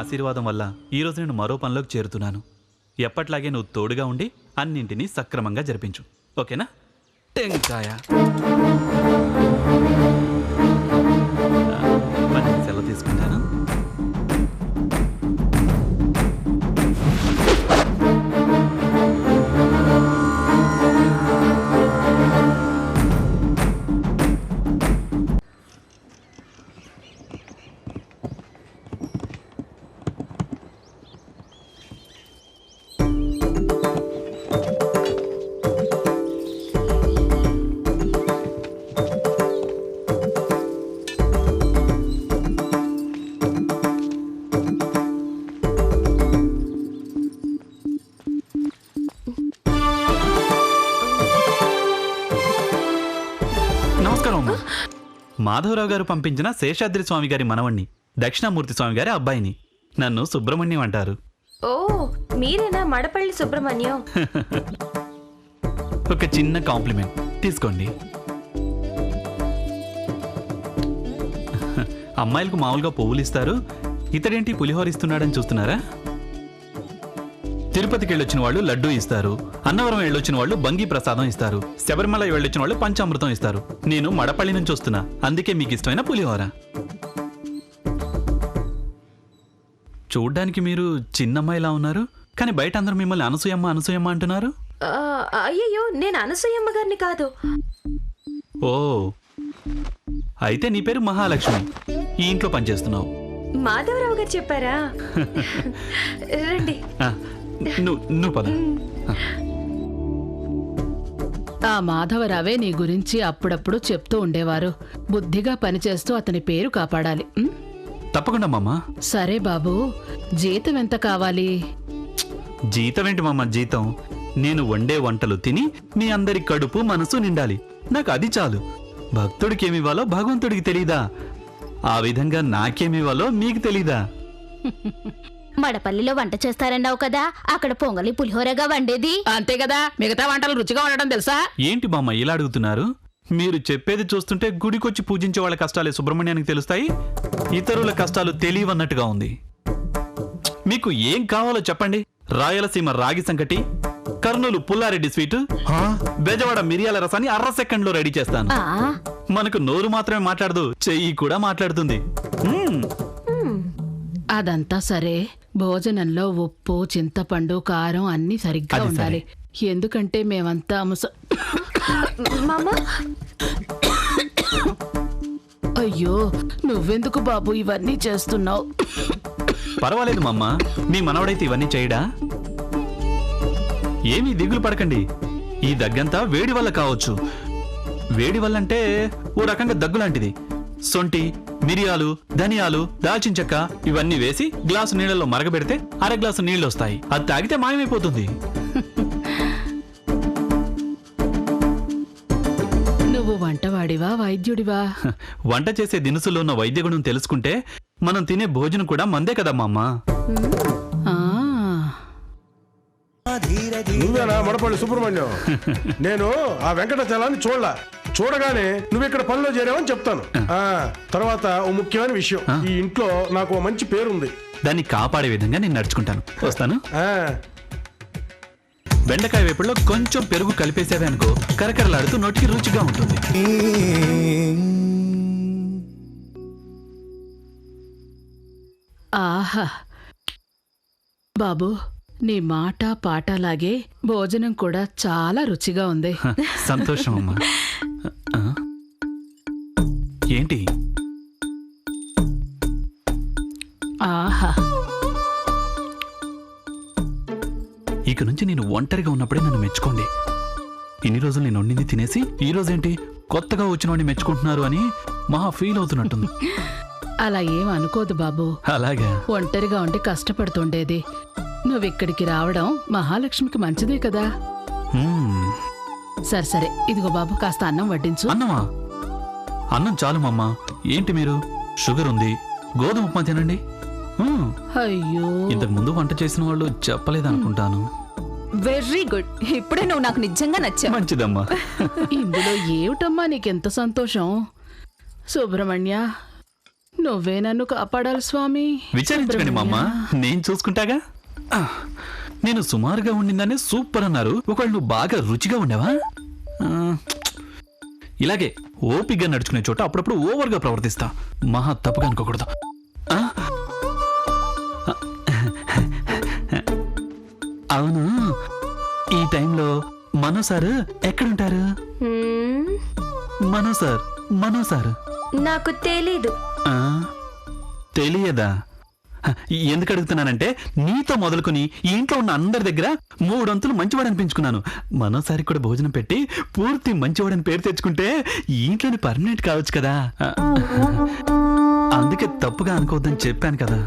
ఆశీర్వాదం వల్ల ఈరోజు నేను మరో పనిలోకి చేరుతున్నాను. ఎప్పట్లాగే నువ్వు తోడుగా ఉండి అన్నింటినీ సక్రమంగా జరిపించు. ఓకేనా? టెంకాయ. మాధవరావు గారు పంపించిన శేషాద్రి స్వామి గారి మనవణ్ణి దక్షిణామూర్తి స్వామి గారి అబ్బాయిని నన్ను సుబ్రహ్మణ్యం అంటారు. ఓ మీరేనా మడపల్లి సుబ్రహ్మణ్యం? ఒక చిన్న కాంప్లిమెంట్. తీసుకోండి. అమ్మాయిలకు మామూలుగా పువ్వులు ఇస్తారు. ఇతడేంటి పులిహోర ఇస్తున్నాడని చూస్తున్నారా? తిరుపతికి వెళ్ళొచ్చిన వాళ్ళు లడ్డూ ఇస్తారు అన్నవరం వెళ్ళొచ్చిన వాళ్ళు బంగి ప్రసాదం ఇస్తారు శబరిమల వెళ్ళొచ్చిన వాళ్ళు పంచామృతం ఇస్తారు. నేను మడపల్లి నుంచి వస్తున్నా అందుకే మీకు ఇష్టమైన పులిహోర. చూడ్డానికి మీరు చిన్నమ్మాయిలా ఉన్నారు? కానీ బయట అందరూ మిమ్మల్ని అనసూయమ్మ అనసూయమ్మ అంటున్నారు? అయ్యయ్యో నేను అనసూయమ్మ గారిని కాదు. ఓ అయితే నీ పేరు మహాలక్ష్మి. ఈ ఇంట్లో పనిచేస్తున్నావు. మాధవరావు గారు చెప్పారా? రండి. నువ్వు నువ్వు పద. ఆ మాధవరావే నీ గురించి అప్పుడప్పుడు చెప్తూ ఉండేవారు. బుద్ధిగా పనిచేస్తూ అతని పేరు కాపాడాలి? తప్పకుండా మామ. సరే బాబు జీతం ఎంత కావాలి? జీతం ఏంటి మామ? జీతం. నేను వండే వంటలు తిని మీ అందరి కడుపు మనసు నిండాలి. నాకు అది చాలు. భక్తుడికి ఏమివ్వాలో భగవంతుడికి తెలీదా? ఆ విధంగా నాకేమివ్వాలో మీకు తెలీదా? మడపల్లిలో వంట చేస్తారన్నావు కదా అక్కడ పొంగలి పులిహోరగా వండేది. అంతే కదా మిగతా వంటలు రుచిగా ఉండడం తెలుసా? ఏంటి బామ్మ ఇలా అడుగుతున్నారు? మీరు చెప్పేది చూస్తుంటే గుడికొచ్చి పూజించే వాళ్ళ కష్టాలే సుబ్రహ్మణ్యానికి తెలుస్తాయి? ఇతరుల కష్టాలు తెలియవన్నట్టుగా ఉంది. మీకు ఏం కావాలో చెప్పండి. రాయలసీమ రాగి సంకటి కర్నూలు పుల్లారెడ్డి స్వీటు బెజవాడ మిరియాల రసాన్ని అర్ర సెకండ్లో రెడీ చేస్తాను. ఆ. మనకు నోరు మాత్రమే మాట్లాడదు చెయ్యి కూడా మాట్లాడుతుంది. మ్మ్. అదంతా సరే. భోజనంలో ఉప్పు చింతపండు కారం అన్నీ సరిగ్గా అది ఉండాలి. ఎందుకంటే మేమంతా ముస మామ? అయ్యో నువ్వెందుకు బాబు ఇవన్నీ చేస్తున్నావు? పర్వాలేదు మమ్మ మీ మనవడైతే ఇవన్నీ చేయడా? ఏమీ దిగులు పడకండి. ఈ దగ్గంతా వేడి వల్ల కావచ్చు. వేడి వల్ల అంటే ఓ రకంగా దగ్గు లాంటిది. సొంటి మిరియాలు ధనియాలు దాల్చిన చెక్క ఇవన్నీ వేసి గ్లాసు నీళ్ళలో మరగబెడితే అర గ్లాసు నీళ్ళు వస్తాయి. అది తాగితే మాయమైపోతుంది. నువ్వు వంటవాడివా వైద్యుడివా? హ, వంట చేసే దినుసుల్లో ఉన్న వైద్య గుణం తెలుసుకుంటే మనం తినే భోజనం కూడా మందే కదా మా అమ్మ. ఆ నువ్వేనా మడపల్లి సుబ్రహ్మణ్యం? నేను ఆ వెంకటాచలాన్ని చూడలా. చూడగానే నువ్వు ఇక్కడ పనిలో చేరావని చెప్తాను. ఆ. తర్వాత ఓ ముఖ్యమైన విషయం. ఈ ఇంట్లో నాకు ఓ మంచి పేరుంది. దాన్ని కాపాడే విధంగా నేను నడుచుకుంటాను. వస్తాను? ఆ. బెండకాయ వేపుడులో కొంచెం పెరుగు కలిపేసేవే అనుకో కరకరలాడుతూ నోటికి రుచిగా ఉంటుంది. ఆహా. బాబు నీ మాట పాటలాగే భోజనం కూడా చాలా రుచిగా ఉంది. సంతోషం అమ్మా? ఏంటి? ఆహా. ఇక నుంచి నేను ఒంటరిగా ఉన్నప్పుడే నన్ను మెచ్చుకోండి. ఇన్ని రోజులు నేను వండింది తినేసి ఈ రోజేంటి కొత్తగా వచ్చిన వాడిని మెచ్చుకుంటున్నారు అని మహా ఫీల్ అవుతున్నట్టుంది. అలా ఏం అనుకోదు బాబు. అలాగా? ఒంటరిగా ఉండి కష్టపడుతుండేది నువ్విక్కడికి రావడం మహాలక్ష్మికి మంచిదే కదా. మ్మ్. సరే సరే. ఇదిగో బాబు కాస్త అన్నం వడ్డించు. అన్నమా? అన్నం చాలు మమ్మ ఏంటి మీరు? షుగర్ ఉంది. గోధుమ ఉప్మా తినండి. మ్మ్. అయ్యో. ఇంతకు ముందు వంట చేసిన వాళ్ళు చెప్పలేదనుకుంటాను. Very good. ఇప్పుడే నువ్వు నాకు నిజంగా నచ్చావు. మంచిదమ్మా. ఇందులో ఏమిటమ్మా నీకెంత సంతోషం? సుబ్రహ్మణ్య నువ్వే నన్ను కాపాడాలి స్వామి. విచారించకండి మా అమ్మ నేను చూసుకుంటాగా? నేను సుమారుగా ఉండిందని సూపర్ అన్నారు. ఒకవేళ నువ్వు బాగా రుచిగా ఉండేవా? ఇలాగే ఓపిగ్గా నడుచుకునే చోట అప్పుడప్పుడు ఓవర్గా ప్రవర్తిస్తా. మహా తప్పుగా అనుకోకూడదు? అవును. ఈ టైంలో మనో సార్ ఎక్కడుంటారు? Mano sir Mano sir. నాకు తెలీదు? తెలియదా? ఎందుకు అడుగుతున్నానంటే నీతో మొదలుకొని ఈ ఇంట్లో ఉన్న అందరి దగ్గర మూడొంతులు మంచివాడు అనిపించుకున్నాను. మనోసారి కూడా భోజనం పెట్టి పూర్తి మంచివాడని పేరు తెచ్చుకుంటే ఈ ఇంట్లోని పర్మనెంట్ కావచ్చు కదా. అందుకే తప్పుగా అనుకోవద్దని చెప్పాను కదా.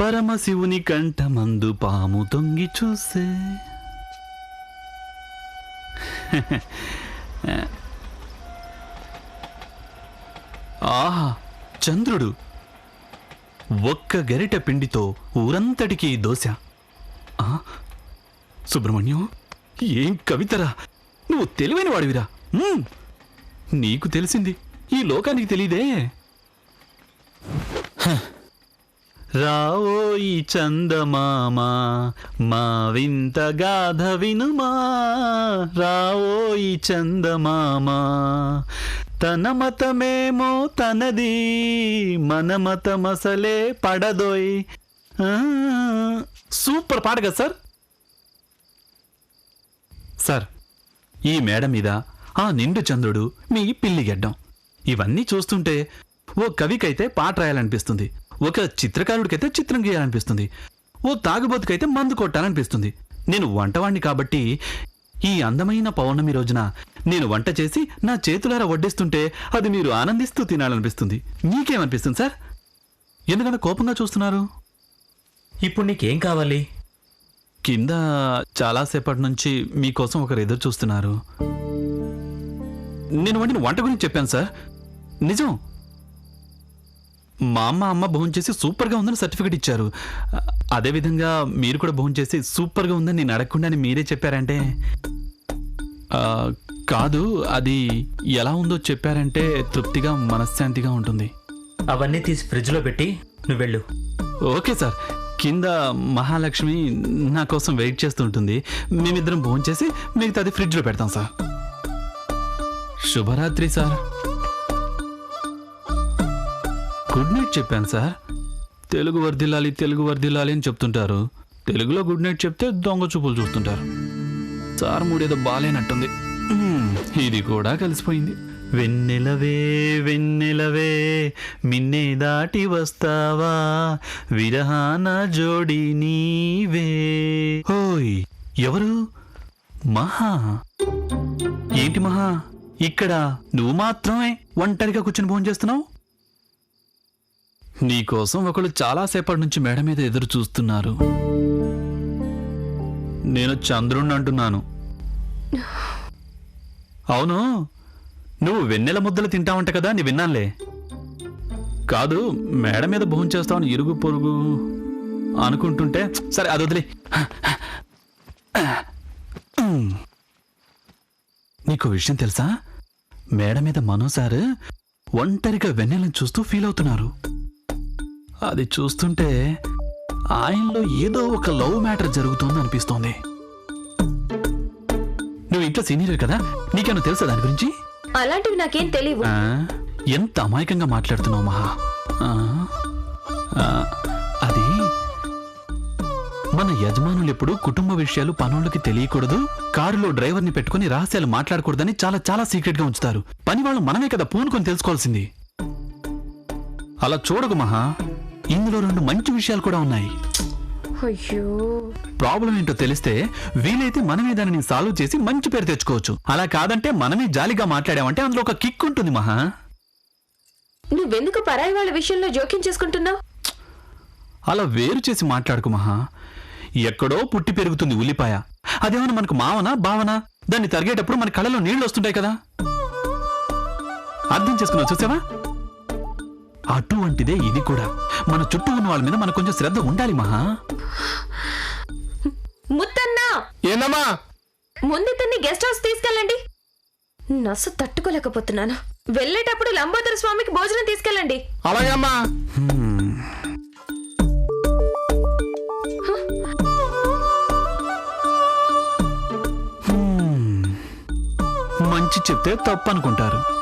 పరమశివుని కంఠమందు పాము తొంగి చూసే. ఆహా చంద్రుడు. ఒక్క గరిట పిండితో ఊరంతటికి దోశ. సుబ్రహ్మణ్యం ఏం కవితరా? నువ్వు తెలివైన వాడివిరా నీకు తెలిసింది. ఈ లోకానికి తెలియదే. రావోయి చందమామ మా వింత గాథ వినుమా. రావోయి చందమామ తన మతమేమో తనది మన మతమసలే పడదోయ్. సూపర్ పాట కదా సార్? సార్ ఈ మేడ మీద ఆ నిండు చంద్రుడు మీ పిల్లిగెడ్డం ఇవన్నీ చూస్తుంటే ఓ కవికైతే పాట రాయాలనిపిస్తుంది. ఒక చిత్రకారుడికైతే చిత్రం గీయాలనిపిస్తుంది. ఓ తాగుబోతుకైతే మందు కొట్టాలనిపిస్తుంది. నేను వంటవాణ్ణి కాబట్టి ఈ అందమైన పౌర్ణమి రోజున నేను వంట చేసి నా చేతులారా వడ్డిస్తుంటే అది మీరు ఆనందిస్తూ తినాలనిపిస్తుంది. మీకేమనిపిస్తుంది సార్? ఎందుకంత కోపంగా చూస్తున్నారు? ఇప్పుడు నీకేం కావాలి? కింద చాలాసేపటి నుంచి మీకోసం ఒకరు ఎదురు చూస్తున్నారు. నేను వండిన వంట గురించి చెప్పాను సార్. నిజం. మా అమ్మ అమ్మ భోజనం చేసి సూపర్గా ఉందని సర్టిఫికెట్ ఇచ్చారు. అదేవిధంగా మీరు కూడా భోజనం చేసి సూపర్గా ఉందని నేను అడగకుండానే మీరే చెప్పారంటే? కాదు అది ఎలా ఉందో చెప్పారంటే తృప్తిగా మనశ్శాంతిగా ఉంటుంది. అవన్నీ తీసి ఫ్రిడ్జ్లో పెట్టి నువ్వు వెళ్ళు. Okay sir. కింద మహాలక్ష్మి నా కోసం వెయిట్ చేస్తూ ఉంటుంది. మేమిద్దరం భోజనం చేసి మిగతాది ఫ్రిడ్జ్లో పెడతాం సార్. శుభరాత్రి సార్. గుడ్ నైట్ చెప్పాను సార్. తెలుగు వర్దిల్లాలి తెలుగు వర్దిల్లాలి అని చెప్తుంటారు. తెలుగులో గుడ్ నైట్ చెప్తే దొంగ చూపులు చూస్తుంటారు. సార్ మూడేదో బాలేనట్టుంది. ఇది కూడా కలిసిపోయింది. వెన్నెలవే వెన్నెలవే మిన్నే దాటి వస్తావా? విరహాన జోడి నీవే. ఓయ్ ఎవరు? మహా? ఏంటి మహా? ఇక్కడ నువ్వు మాత్రమే ఒంటరిగా కూర్చుని ఫోన్ చేస్తున్నావు నీకోసం ఒకళ్ళు చాలాసేపటి నుంచి మేడ మీద ఎదురు చూస్తున్నారు. నేను చంద్రుణ్ణి అంటున్నాను. అవును నువ్వు వెన్నెల ముద్దలు తింటావంట కదా నీ విన్నానులే. కాదు మేడ మీద భోంచేస్తావని ఇరుగు పొరుగు అనుకుంటుంటే సరే అది వదిలే. నీకు విషయం తెలుసా? మేడ మీద మనోసార్ ఒంటరిగా వెన్నెలను చూస్తూ ఫీల్ అవుతున్నారు. అది చూస్తుంటే ఆయనలో ఏదో ఒక లవ్ మ్యాటర్ జరుగుతోంది అనిపిస్తోంది. నువ్వు ఇంట్లో సీనియర్ కదా నీకేమో తెలుసా దాని గురించి? అలాంటివి నాకేం తెలియవు. ఆ, ఎంత అమాయకంగా మాట్లాడుతున్నావు మహా? ఆ, ఆ, అది మన యజమానులు ఎప్పుడు కుటుంబ విషయాలు పనులకి తెలియకూడదు కారులో డ్రైవర్ని పెట్టుకుని రహస్యాలు మాట్లాడకూడదని చాలా చాలా సీక్రెట్గా ఉంచుతారు. పని వాళ్ళు మనమే కదా పూనుకొని తెలుసుకోవాల్సింది. అలా చూడకు మహా. ఇందులో రెండు మంచి విషయాలు కూడా ఉన్నాయి. అయ్యో. ప్రాబ్లం ఏంటో తెలిస్తే వీలైతే మనమే దానిని సాల్వ్ చేసి మంచి పేరు తెచ్చుకోవచ్చు. అలా కాదంటే మనమే జాలిగా మాట్లాడామంటే అందులో ఒక కిక్ ఉంటుంది మహా. నువ్వెందుకు పరాయి వాళ్ళ విషయంలో జోక్యం చేసుకుంటున్నావు? అలా వేరు చేసి మాట్లాడుకు మహా. ఎక్కడో పుట్టి పెరుగుతుంది ఉల్లిపాయ. అదేమన్నా మనకు మావనా భావనా దాన్ని తరిగేటప్పుడు మన కళ్ళలో నీళ్ళు వస్తుంటాయి కదా. అర్థం చేసుకున్నావు చూసావా? అటువంటిదే ఇది కూడా. మన చుట్టూ ఉన్న వాళ్ళ మీద మనకు కొంచెం శ్రద్ధ ఉండాలి మహా. ముత్తన్నా! ఏందమ్మా? ముందు ఇతన్ని గెస్ట్ హౌస్ తీసుకెళ్ళండి. నస్సు తట్టుకోలేకపోతున్నాను. వెళ్ళేటప్పుడు లంబోదర స్వామికి భోజనం తీసుకెళ్ళండి. అలాగే అమ్మా. మంచి చెప్తే తప్పు అనుకుంటారు